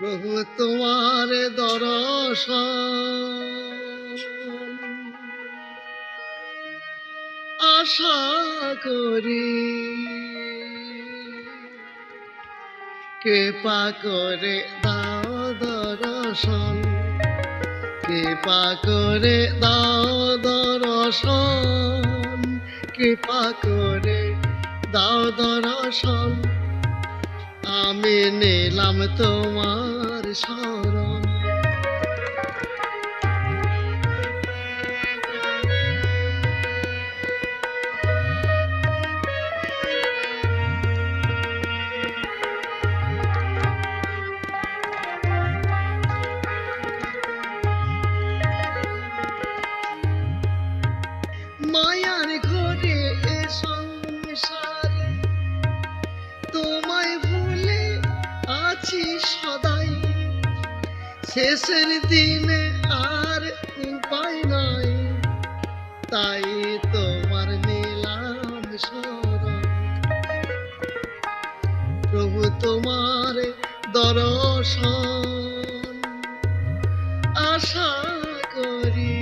প্রভু, তোমার দর্শন। আশা করি কৃপা করে দাও দর্শন, কৃপা করে দাও দর্শন, কৃপা করে দাও দর্শন। আমি নিলাম তোমার শরণ শেষের দিনে আর উপায় নাই। তাই তোমার নিলাম প্রভু তোমার দর্শন আশা করি।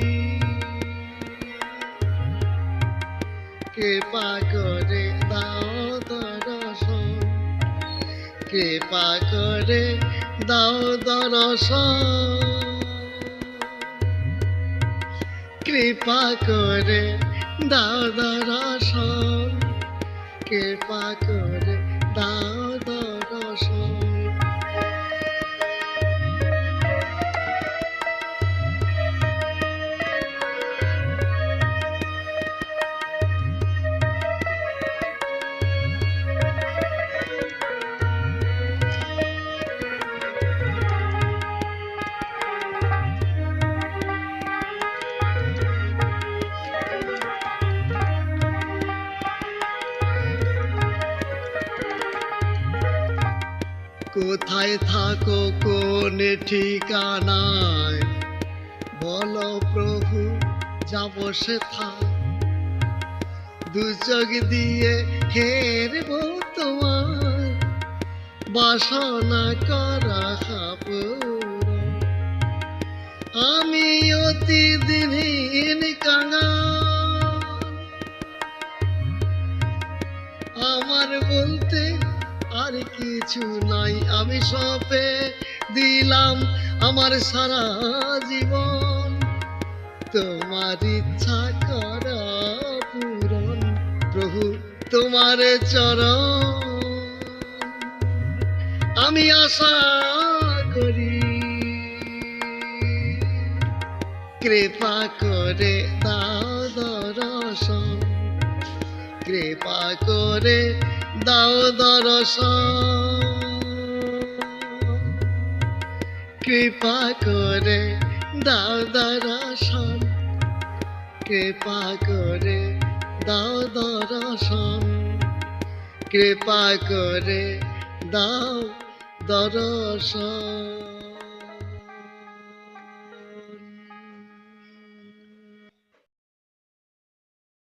কৃপা করে দাও দর্শন। কৃপা করে দাও দরস। কৃপা করে দাও দরস। কৃপা করে দাও কোথায় থাকো, কোন ঠিকানায়? বলো প্রভু, যাব সেথা। দু দিয়ে হেরব তোমার বাসনা করা কাপড় আমি অতি দিনহীন কাঙা। আমার বলতে আর কিছু নাই। আমি সপে দিলাম আমার সারা জীবন। তোমার ইচ্ছা কর পূরণ, প্রভু, তোমার চরণ। আমি আশা করি, কৃপা করে দাও দর্শন, কৃপা করে দাও দরস কৃপা করে দাও দরস কৃপা করে দাও দরস কৃপা করে দাও দর্শন